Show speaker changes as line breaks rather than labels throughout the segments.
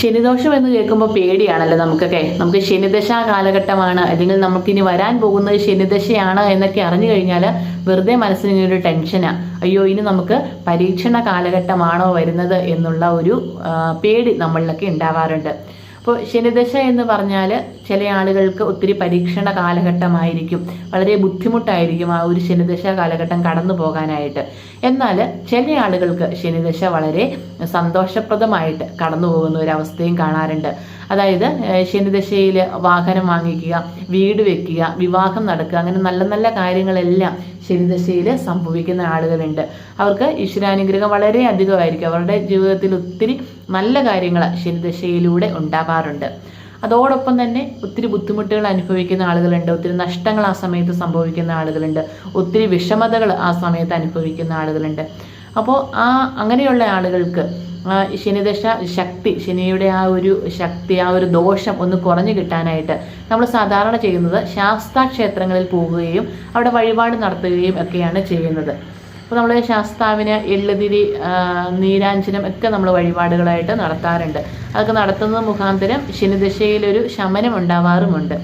ശനിദോഷം എന്ന് കേൾക്കുമ്പോൾ പേടിയാണല്ലോ നമുക്കൊക്കെ. നമുക്ക് ശനിദശ കാലഘട്ടമാണ്. അല്ലെങ്കിൽ നമുക്കിനി വരാൻ പോകുന്നത് ശനിദശയാണ് എന്നൊക്കെ അറിഞ്ഞു കഴിഞ്ഞാൽ വെറുതെ മനസ്സിന് ഒരു ടെൻഷനാ അയ്യോ ഇനി നമുക്ക് പരീക്ഷണ കാലഘട്ടമാണോ വരുന്നത് എന്നുള്ള ഒരു പേടി നമ്മളിലൊക്കെ ഉണ്ടാവാറുണ്ട്. അപ്പോൾ ശനിദശ എന്ന് പറഞ്ഞാൽ ചില ആളുകൾക്ക് ഒത്തിരി പരീക്ഷണ കാലഘട്ടമായിരിക്കും. വളരെ ബുദ്ധിമുട്ടായിരിക്കും ആ ഒരു ശനിദശ കാലഘട്ടം കടന്നു പോകാനായിട്ട്. എന്നാൽ ചില ആളുകൾക്ക് ശനിദശ വളരെ സന്തോഷപ്രദമായിട്ട് കടന്നു പോകുന്ന ഒരു അവസ്ഥയും കാണാറുണ്ട്. അതായത് ശനിദശയിൽ വാഹനം വാങ്ങിക്കുക വീട് വെക്കുക വിവാഹം നടക്കുക അങ്ങനെ നല്ല നല്ല കാര്യങ്ങളെല്ലാം ശനിദശയിൽ സംഭവിക്കുന്ന ആളുകളുണ്ട്. അവർക്ക് ഈശ്വരാനുഗ്രഹം വളരെ അധികമായിരിക്കും. അവരുടെ ജീവിതത്തിൽ ഒത്തിരി നല്ല കാര്യങ്ങൾ ശനിദശയിലൂടെ ഉണ്ടാകാറുണ്ട് അതോടൊപ്പം തന്നെ ഒത്തിരി ബുദ്ധിമുട്ടുകൾ അനുഭവിക്കുന്ന ആളുകളുണ്ട്. ഒത്തിരി നഷ്ടങ്ങൾ ആ സമയത്ത് സംഭവിക്കുന്ന ആളുകളുണ്ട്. ഒത്തിരി വിഷമതകൾ ആ സമയത്ത് അനുഭവിക്കുന്ന ആളുകളുണ്ട്. അപ്പോൾ ആ അങ്ങനെയുള്ള ആളുകൾക്ക് ശനിദശ ശക്തി ശനിയുടെ ആ ഒരു ശക്തി ആ ഒരു ദോഷം ഒന്ന് കുറഞ്ഞു കിട്ടാനായിട്ട് നമ്മൾ സാധാരണ ചെയ്യുന്നത് ശാസ്താ ക്ഷേത്രങ്ങളിൽ പോവുകയും അവിടെ വഴിപാട് നടത്തുകയും ഒക്കെയാണ് ചെയ്യുന്നത്. അപ്പോൾ നമ്മൾ ശാസ്താവിന് എള്ളുതിരി നീരാഞ്ജനം ഒക്കെ നമ്മൾ വഴിപാടുകളായിട്ട് നടത്താറുണ്ട്. അതൊക്കെ നടത്തുന്നത് മുഖാന്തരം ശനിദശയിലൊരു ശമനം ഉണ്ടാവാറുമുണ്ട്.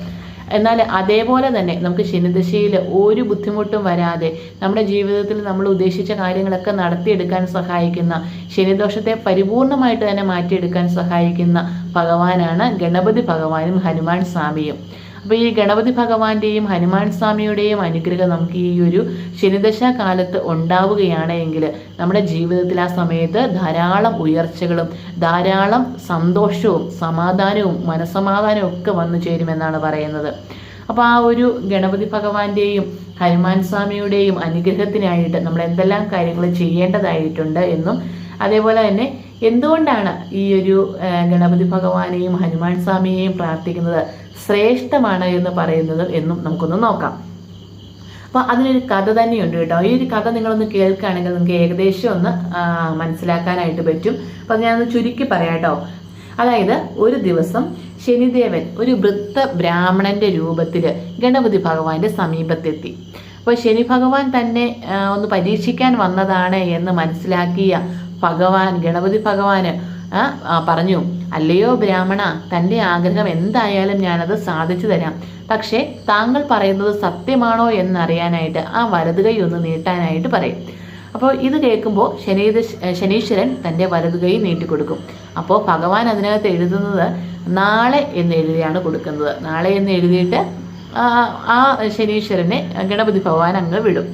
എന്നാൽ അതേപോലെ തന്നെ നമുക്ക് ശനിദശയിൽ ഒരു ബുദ്ധിമുട്ടും വരാതെ നമ്മുടെ ജീവിതത്തിൽ നമ്മൾ ഉദ്ദേശിച്ച കാര്യങ്ങളൊക്കെ നടത്തിയെടുക്കാൻ സഹായിക്കുന്ന ശനിദോഷത്തെ പരിപൂർണമായിട്ട് തന്നെ മാറ്റിയെടുക്കാൻ സഹായിക്കുന്ന ഭഗവാനാണ് ഗണപതി ഭഗവാനും ഹനുമാൻ സ്വാമിയും. അപ്പോൾ ഈ ഗണപതി ഭഗവാന്റെയും ഹനുമാൻ സ്വാമിയുടെയും അനുഗ്രഹം നമുക്ക് ഈ ഒരു ശനിദശ കാലത്ത് ഉണ്ടാവുകയാണ് എങ്കിൽ നമ്മുടെ ജീവിതത്തിൽ ആ സമയത്ത് ധാരാളം ഉയർച്ചകളും ധാരാളം സന്തോഷവും സമാധാനവും മനസമാധാനവും ഒക്കെ വന്നു ചേരുമെന്നാണ് പറയുന്നത്. അപ്പോൾ ആ ഒരു ഗണപതി ഭഗവാന്റെയും ഹനുമാൻ സ്വാമിയുടെയും അനുഗ്രഹത്തിനായിട്ട് നമ്മൾ എന്തെല്ലാം കാര്യങ്ങൾ ചെയ്യേണ്ടതായിട്ടുണ്ട് എന്നും അതേപോലെ തന്നെ എന്തുകൊണ്ടാണ് ഈ ഒരു ഗണപതി ഭഗവാനെയും ഹനുമാൻ സ്വാമിയെയും പ്രാർത്ഥിക്കുന്നത്? ശ്രേഷ്ഠമാണ് എന്ന് പറയുന്നത് എന്നും നമുക്കൊന്ന് നോക്കാം. അപ്പോൾ അതിനൊരു കഥ തന്നെയുണ്ട് കേട്ടോ. ഈ ഒരു കഥ നിങ്ങളൊന്ന് കേൾക്കുകയാണെങ്കിൽ നിങ്ങൾക്ക് ഏകദേശം ഒന്ന് മനസ്സിലാക്കാനായിട്ട് പറ്റും. അപ്പം ഞാനൊന്ന് ചുരുക്കി പറയാം കേട്ടോ. അതായത് ഒരു ദിവസം ശനിദേവൻ ഒരു വൃത്ത ബ്രാഹ്മണന്റെ രൂപത്തിൽ ഗണപതി ഭഗവാന്റെ സമീപത്തെത്തി. അപ്പോൾ ശനി ഭഗവാൻ തന്നെ ഒന്ന് പരീക്ഷിക്കാൻ വന്നതാണ് എന്ന് മനസ്സിലാക്കിയ ഭഗവാൻ ഗണപതി ഭഗവാന് പറഞ്ഞു അല്ലയോ ബ്രാഹ്മണ തന്റെ ആഗ്രഹം എന്തായാലും ഞാനത് സാധിച്ചു തരാം. പക്ഷേ താങ്കൾ പറയുന്നത് സത്യമാണോ എന്നറിയാനായിട്ട് ആ വലതുകൈ ഒന്ന് നീട്ടാനായിട്ട് പറയും. അപ്പോൾ ഇത് കേൾക്കുമ്പോൾ ശനീത ശനീശ്വരൻ തന്റെ വലതുകൈ നീട്ടിക്കൊടുക്കും. അപ്പോൾ ഭഗവാൻ അതിനകത്ത് എഴുതുന്നത് നാളെ എന്ന് എഴുതിയാണ് കൊടുക്കുന്നത്. നാളെ എന്ന് എഴുതിയിട്ട് ആ ശനീശ്വരനെ ഗണപതി ഭഗവാൻ അങ്ങ് വിടും.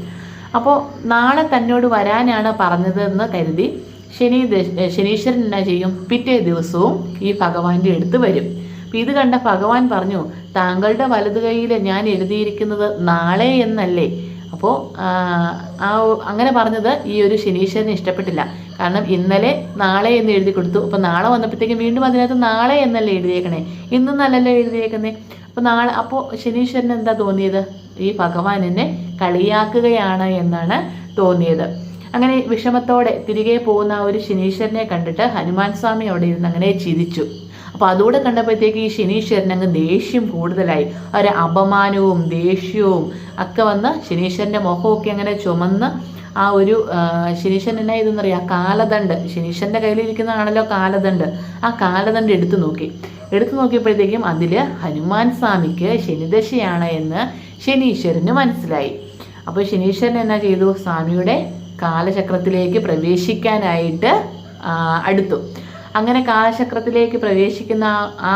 അപ്പോൾ നാളെ തന്നോട് വരാനാണ് പറഞ്ഞതെന്ന് കരുതി ശനി ശനീശ്വരൻ എന്നാ ചെയ്യും? പിറ്റേ ദിവസവും ഈ ഭഗവാന്റെ അടുത്ത് വരും. അപ്പം ഇത് കണ്ട ഭഗവാൻ പറഞ്ഞു താങ്കളുടെ വലതു കൈയിൽ ഞാൻ എഴുതിയിരിക്കുന്നത് നാളെ എന്നല്ലേ? അപ്പോൾ ആ അങ്ങനെ പറഞ്ഞത് ഈ ഒരു ശനീശ്വരന് ഇഷ്ടപ്പെട്ടില്ല. കാരണം ഇന്നലെ നാളെ എന്ന് എഴുതി കൊടുത്തു. അപ്പോൾ നാളെ വന്നപ്പോഴത്തേക്കും വീണ്ടും അതിനകത്ത് നാളെ എന്നല്ലേ എഴുതിയേക്കണേ? ഇന്നും നല്ലല്ലോ എഴുതിയേക്കുന്നേ? അപ്പോൾ നാളെ അപ്പോൾ ശനീശ്വരന് എന്താ തോന്നിയത്? ഈ ഭഗവാൻ എന്നെ കളിയാക്കുകയാണ് എന്നാണ് തോന്നിയത്. അങ്ങനെ വിഷമത്തോടെ തിരികെ പോകുന്ന ആ ഒരു ശനീശ്വരനെ കണ്ടിട്ട് ഹനുമാൻ സ്വാമി അവിടെ ഇരുന്ന് അങ്ങനെ ചിരിച്ചു. അപ്പോൾ അതുകൂടെ കണ്ടപ്പോഴത്തേക്ക് ഈ ശനീശ്വരൻ അങ്ങ് ദേഷ്യം കൂടുതലായി. ഒരു അപമാനവും ദേഷ്യവും ഒക്കെ വന്ന് ശനീശ്വരന്റെ മുഖമൊക്കെ അങ്ങനെ ചുമന്ന് ആ ഒരു ശനീശ്വരൻ എന്നാ ഇതെന്നറിയാം കാലദണ്ഡ്. ശനീശ്വരന്റെ കയ്യിലിരിക്കുന്നതാണല്ലോ കാലദണ്ഡ്. ആ കാലദണ്ട് എടുത്തു നോക്കി. എടുത്തു നോക്കിയപ്പോഴത്തേക്കും അതിൽ ഹനുമാൻ സ്വാമിക്ക് ശനിദശയാണ് എന്ന് ശനീശ്വരന് മനസ്സിലായി. അപ്പോൾ ശനീശ്വരൻ എന്നാ ചെയ്തു? സ്വാമിയുടെ കാലചക്രത്തിലേക്ക് പ്രവേശിക്കാനായിട്ട് അടുത്തു. അങ്ങനെ കാലചക്രത്തിലേക്ക് പ്രവേശിക്കുന്ന ആ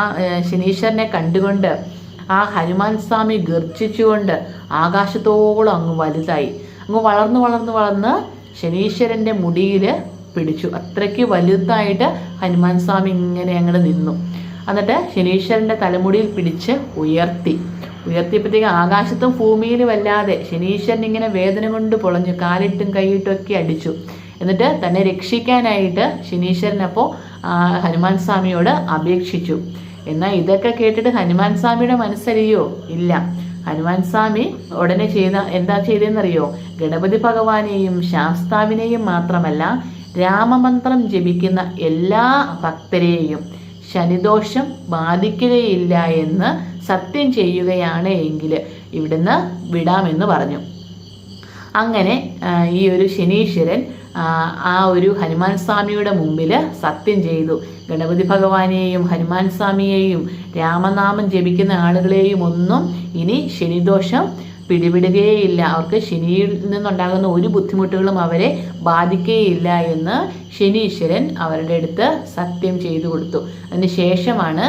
ശനീശ്വരനെ കണ്ടുകൊണ്ട് ആ ഹനുമാൻ സ്വാമി ഗർജിച്ചുകൊണ്ട് ആകാശത്തോളം അങ്ങ് വലുതായി. അങ്ങ് വളർന്നു വളർന്നു വളർന്ന് ശനീശ്വരന്റെ മുടിയിൽ പിടിച്ചു. അത്രയ്ക്ക് വലുതായിട്ട് ഹനുമാൻ സ്വാമി ഇങ്ങനെ അങ്ങോട്ട് നിന്നു. എന്നിട്ട് ശനീശ്വരന്റെ തലമുടിയിൽ പിടിച്ച് ഉയർത്തി. ഉയർത്തിയപ്പോഴത്തേക്ക് ആകാശത്തും ഭൂമിയിലും അല്ലാതെ ശനീശ്വരൻ ഇങ്ങനെ വേദന കൊണ്ട് പൊളഞ്ഞു കാലിട്ടും കൈയിട്ടും ഒക്കെ അടിച്ചു. എന്നിട്ട് തന്നെ രക്ഷിക്കാനായിട്ട് ശനീശ്വരൻ അപ്പോൾ ഹനുമാൻ സ്വാമിയോട് അപേക്ഷിച്ചു. എന്നാൽ ഇതൊക്കെ കേട്ടിട്ട് ഹനുമാൻ സ്വാമിയുടെ മനസ്സറിയോ? ഇല്ല. ഹനുമാൻ സ്വാമി ഉടനെ ചെയ്ത എന്താ ചെയ്തതെന്നറിയോ? ഗണപതി ഭഗവാനെയും ശാസ്താവിനെയും മാത്രമല്ല രാമമന്ത്രം ജപിക്കുന്ന എല്ലാ ഭക്തരെയും ശനിദോഷം ബാധിക്കുകയില്ല എന്ന് സത്യം ചെയ്യുകയാണ് എങ്കിൽ ഇവിടുന്ന് വിടാമെന്ന് പറഞ്ഞു. അങ്ങനെ ഈ ഒരു ശനീശ്വരൻ ആ ഒരു ഹനുമാൻ സ്വാമിയുടെ മുമ്പിൽ സത്യം ചെയ്തു. ഗണപതി ഭഗവാനെയും ഹനുമാൻ സ്വാമിയെയും രാമനാമം ജപിക്കുന്ന ആളുകളെയും ഒന്നും ഇനി ശനിദോഷം പിടിപെടുകയേയില്ല അവർക്ക് ശനിയിൽ നിന്നുണ്ടാകുന്ന ഒരു ബുദ്ധിമുട്ടുകളും അവരെ ബാധിക്കുകയില്ല എന്ന് ശനീശ്വരൻ അവരുടെ അടുത്ത് സത്യം ചെയ്തു കൊടുത്തു. അതിന് ശേഷമാണ്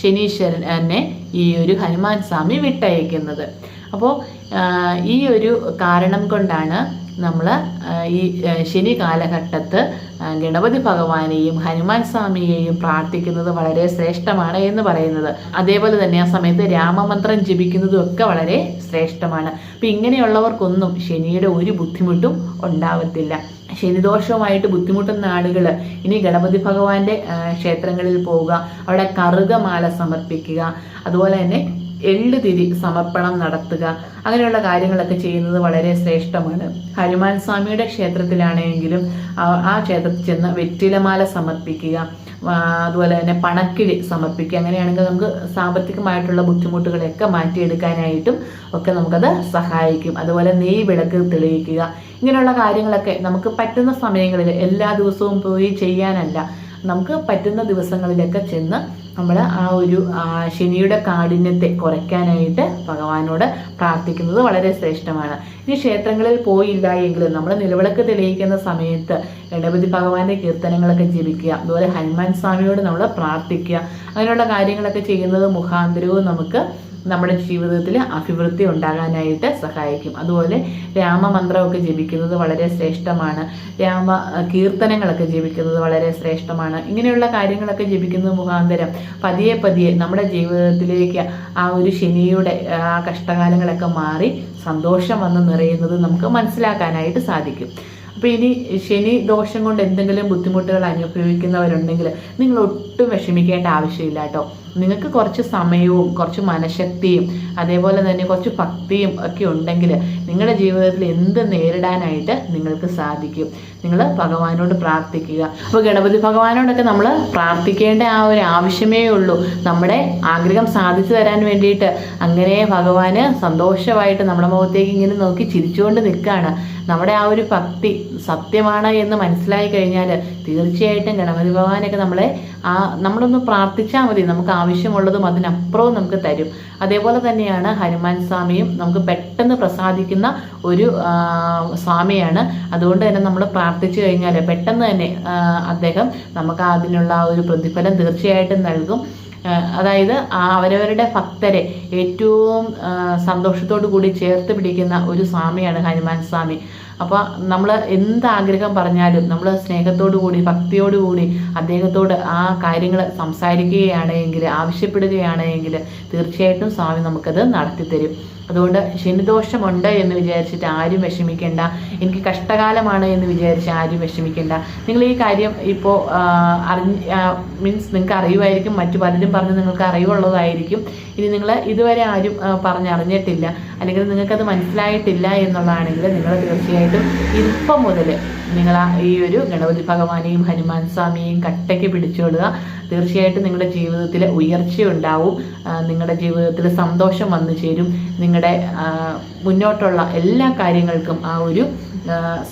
ശനീശ്വരൻ എന്നെ ഈ ഒരു ഹനുമാൻ സ്വാമി വിട്ടയക്കുന്നത്. അപ്പോൾ ഈ ഒരു കാരണം കൊണ്ടാണ് നമ്മൾ ഈ ശനി കാലഘട്ടത്ത് ഗണപതി ഭഗവാനെയും ഹനുമാൻ സ്വാമിയെയും പ്രാർത്ഥിക്കുന്നത് വളരെ ശ്രേഷ്ഠമാണ് എന്ന് പറയുന്നത്. അതേപോലെ തന്നെ ആ സമയത്ത് രാമമന്ത്രം ജപിക്കുന്നതും ഒക്കെ വളരെ ശ്രേഷ്ഠമാണ്. അപ്പം ഇങ്ങനെയുള്ളവർക്കൊന്നും ശനിയുടെ ഒരു ബുദ്ധിമുട്ടും ഉണ്ടാവത്തില്ല. ശനിദോഷവുമായിട്ട് ബുദ്ധിമുട്ടുന്ന ആളുകൾ ഇനി ഗണപതി ഭഗവാന്റെ ക്ഷേത്രങ്ങളിൽ പോവുക അവിടെ കറുകമാല സമർപ്പിക്കുക അതുപോലെ തന്നെ എള്ള് തിരി സമർപ്പണം നടത്തുക. അങ്ങനെയുള്ള കാര്യങ്ങളൊക്കെ ചെയ്യുന്നത് വളരെ ശ്രേഷ്ഠമാണ്. ഹനുമാൻ സ്വാമിയുടെ ക്ഷേത്രത്തിലാണെങ്കിലും ആ ക്ഷേത്രത്തിൽ ചെന്ന് വെറ്റിലമാല സമർപ്പിക്കുക അതുപോലെ തന്നെ പണക്കിഴി സമർപ്പിക്കുക. അങ്ങനെയാണെങ്കിൽ നമുക്ക് സാമ്പത്തികമായിട്ടുള്ള ബുദ്ധിമുട്ടുകളൊക്കെ മാറ്റിയെടുക്കാനായിട്ടും ഒക്കെ നമുക്കത് സഹായിക്കും. അതുപോലെ നെയ് വിളക്ക് തെളിയിക്കുക. ഇങ്ങനെയുള്ള കാര്യങ്ങളൊക്കെ നമുക്ക് പറ്റുന്ന സമയങ്ങളിൽ എല്ലാ ദിവസവും പോയി ചെയ്യാനല്ല. നമുക്ക് പറ്റുന്ന ദിവസങ്ങളിലൊക്കെ ചെന്ന് നമ്മൾ ആ ഒരു ശനിയുടെ കാഠിന്യത്തെ കുറയ്ക്കാനായിട്ട് ഭഗവാനോട് പ്രാർത്ഥിക്കുന്നത് വളരെ ശ്രേഷ്ഠമാണ്. ഇനി ക്ഷേത്രങ്ങളിൽ പോയില്ല എങ്കിൽ നമ്മൾ നിലവിളക്ക് തെളിയിക്കുന്ന സമയത്ത് ഗണപതി ഭഗവാന്റെ കീർത്തനങ്ങളൊക്കെ ജപിക്കുക അതുപോലെ ഹനുമാൻ സ്വാമിയോട് നമ്മൾ പ്രാർത്ഥിക്കുക അങ്ങനെയുള്ള കാര്യങ്ങളൊക്കെ ചെയ്യുന്നത് മുഖാന്തരവും നമുക്ക് നമ്മുടെ ജീവിതത്തിൽ അഭിവൃദ്ധി ഉണ്ടാകാനായിട്ട് സഹായിക്കും. അതുപോലെ രാമമന്ത്രമൊക്കെ ജപിക്കുന്നത് വളരെ ശ്രേഷ്ഠമാണ്. രാമ കീർത്തനങ്ങളൊക്കെ ജപിക്കുന്നത് വളരെ ശ്രേഷ്ഠമാണ്. ഇങ്ങനെയുള്ള കാര്യങ്ങളൊക്കെ ജപിക്കുന്നത് മുഖാന്തരം പതിയെ പതിയെ നമ്മുടെ ജീവിതത്തിലേക്ക് ആ ഒരു ശനിയുടെ ആ കഷ്ടകാലങ്ങളൊക്കെ മാറി സന്തോഷം വന്ന് നിറയുന്നത് നമുക്ക് മനസ്സിലാക്കാനായിട്ട് സാധിക്കും. അപ്പോൾ ഇനി ശനി ദോഷം കൊണ്ട് എന്തെങ്കിലും ബുദ്ധിമുട്ടുകൾ അനുഭവിക്കുന്നവരുണ്ടെങ്കിൽ നിങ്ങൾ ഒട്ടും വിഷമിക്കേണ്ട ആവശ്യമില്ല കേട്ടോ. നിങ്ങൾക്ക് കുറച്ച് സമയവും കുറച്ച് മനഃശക്തിയും അതേപോലെ തന്നെ കുറച്ച് ഭക്തിയും ഒക്കെ ഉണ്ടെങ്കിൽ നിങ്ങളുടെ ജീവിതത്തിൽ എന്ത് നേരിടാനായിട്ട് നിങ്ങൾക്ക് സാധിക്കും. നിങ്ങൾ ഭഗവാനോട് പ്രാർത്ഥിക്കുക. അപ്പോൾ ഗണപതി ഭഗവാനോടൊക്കെ നമ്മൾ പ്രാർത്ഥിക്കേണ്ട ആ ഒരു ആവശ്യമേ ഉള്ളൂ. നമ്മുടെ ആഗ്രഹം സാധിച്ചു തരാൻ വേണ്ടിയിട്ട് അങ്ങനെ ഭഗവാന് സന്തോഷമായിട്ട് നമ്മുടെ മുഖത്തേക്ക് ഇങ്ങനെ നോക്കി ചിരിച്ചുകൊണ്ട് നിൽക്കുകയാണ് നമ്മുടെ ആ ഒരു ഭക്തി സത്യമാണ് എന്ന് മനസ്സിലായി കഴിഞ്ഞാൽ തീർച്ചയായിട്ടും ഗണപതി ഭഗവാനൊക്കെ നമ്മളെ ആ നമ്മളൊന്ന് പ്രാർത്ഥിച്ചാൽ മതി. നമുക്ക് ആവശ്യമുള്ളതും അതിനപ്പുറവും നമുക്ക് തരും. അതേപോലെ തന്നെയാണ് ഹനുമാൻ സ്വാമിയും നമുക്ക് പെട്ടെന്ന് പ്രസാദിക്കുന്ന ഒരു സ്വാമിയാണ്. അതുകൊണ്ട് തന്നെ നമ്മൾ പ്രാർത്ഥിച്ചു കഴിഞ്ഞാൽ പെട്ടെന്ന് തന്നെ അദ്ദേഹം നമുക്ക് അതിനുള്ള ഒരു പ്രതിഫലം തീർച്ചയായിട്ടും നൽകും. അതായത് അവരവരുടെ ഭക്തരെ ഏറ്റവും സന്തോഷത്തോടു കൂടി ചേർത്ത് പിടിക്കുന്ന ഒരു സ്വാമിയാണ് ഹനുമാൻ സ്വാമി. അപ്പോൾ നമ്മൾ എന്ത് ആഗ്രഹം പറഞ്ഞാലും നമ്മൾ സ്നേഹത്തോടു കൂടി ഭക്തിയോടു കൂടി അദ്ദേഹത്തോട് ആ കാര്യങ്ങൾ സംസാരിക്കുകയാണെങ്കിൽ ആവശ്യപ്പെടുകയാണെങ്കിൽ തീർച്ചയായിട്ടും സ്വാമി നമുക്കത് നടത്തിത്തരും. അതുകൊണ്ട് ശനിദോഷമുണ്ട് എന്ന് വിചാരിച്ചിട്ട് ആരും വിഷമിക്കേണ്ട. എനിക്ക് കഷ്ടകാലമാണ് എന്ന് വിചാരിച്ച് ആരും വിഷമിക്കേണ്ട. നിങ്ങൾ ഈ കാര്യം ഇപ്പോൾ അറിഞ്ഞ് മീൻസ് നിങ്ങൾക്ക് അറിയുമായിരിക്കും. മറ്റു പലരും പറഞ്ഞ് നിങ്ങൾക്ക് അറിവുള്ളതായിരിക്കും. ഇനി നിങ്ങൾ ഇതുവരെ ആരും പറഞ്ഞറിഞ്ഞിട്ടില്ല. അല്ലെങ്കിൽ നിങ്ങൾക്കത് മനസ്സിലായിട്ടില്ല എന്നുള്ളതാണെങ്കിൽ നിങ്ങൾ തീർച്ചയായിട്ടും ഇപ്പം മുതൽ നിങ്ങൾ ഈ ഒരു ഗണപതി ഭഗവാനെയും ഹനുമാൻ സ്വാമിയെയും കട്ടയ്ക്ക് പിടിച്ചുകൊടുക തീർച്ചയായിട്ടും നിങ്ങളുടെ ജീവിതത്തിൽ ഉയർച്ചയുണ്ടാവും. നിങ്ങളുടെ ജീവിതത്തിൽ സന്തോഷം വന്നു ചേരും. നിങ്ങളുടെ മുന്നോട്ടുള്ള എല്ലാ കാര്യങ്ങൾക്കും ആ ഒരു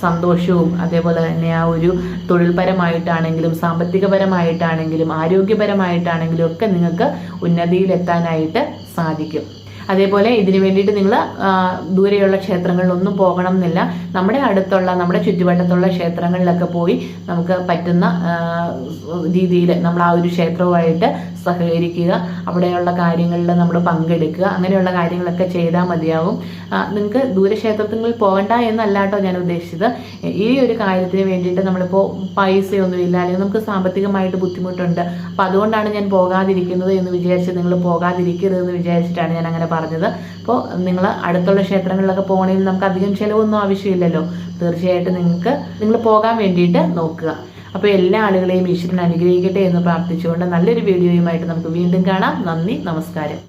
സന്തോഷവും അതേപോലെ തന്നെ ആ ഒരു തൊഴിൽപരമായിട്ടാണെങ്കിലും സാമ്പത്തികപരമായിട്ടാണെങ്കിലും ആരോഗ്യപരമായിട്ടാണെങ്കിലും ഒക്കെ നിങ്ങൾക്ക് ഉന്നതിയിലെത്താനായിട്ട് സാധിക്കും. അതേപോലെ ഇതിനു വേണ്ടിയിട്ട് നിങ്ങൾ ദൂരെയുള്ള ക്ഷേത്രങ്ങളിലൊന്നും പോകണം എന്നില്ല നമ്മുടെ അടുത്തുള്ള നമ്മുടെ ചുറ്റുവട്ടത്തുള്ള ക്ഷേത്രങ്ങളിലൊക്കെ പോയി നമുക്ക് പറ്റുന്ന രീതിയിൽ നമ്മൾ ആ ഒരു ക്ഷേത്രവുമായിട്ട് സഹകരിക്കുക അവിടെയുള്ള കാര്യങ്ങളിൽ നമ്മൾ പങ്കെടുക്കുക അങ്ങനെയുള്ള കാര്യങ്ങളൊക്കെ ചെയ്താൽ മതിയാവും. നിങ്ങൾക്ക് ദൂരക്ഷേത്രത്തിൽ പോകണ്ട എന്നല്ലാട്ടോ ഞാൻ ഉദ്ദേശിച്ചത്. ഈ ഒരു കാര്യത്തിന് വേണ്ടിയിട്ട് നമ്മളിപ്പോൾ പൈസയൊന്നുമില്ല അല്ലെങ്കിൽ നമുക്ക് സാമ്പത്തികമായിട്ട് ബുദ്ധിമുട്ടുണ്ട്. അപ്പം അതുകൊണ്ടാണ് ഞാൻ പോകാതിരിക്കുന്നത് എന്ന് വിചാരിച്ച് നിങ്ങൾ പോകാതിരിക്കരുതെന്ന് വിചാരിച്ചിട്ടാണ് ഞാൻ അങ്ങനെ പറഞ്ഞത്. അപ്പോൾ നിങ്ങൾ അടുത്തുള്ള ക്ഷേത്രങ്ങളിലൊക്കെ പോകണമെങ്കിൽ നമുക്ക് അധികം ചിലവൊന്നും ആവശ്യമില്ലല്ലോ. തീർച്ചയായിട്ടും നിങ്ങൾക്ക് നിങ്ങൾ പോകാൻ വേണ്ടിയിട്ട് നോക്കുക. അപ്പോൾ എല്ലാ ആളുകളെയും ഈശ്വരൻ അനുഗ്രഹിക്കട്ടെ എന്ന് പ്രാർത്ഥിച്ചുകൊണ്ട് നല്ലൊരു വീഡിയോയുമായിട്ട് നമുക്ക് വീണ്ടും കാണാം. നന്ദി നമസ്കാരം.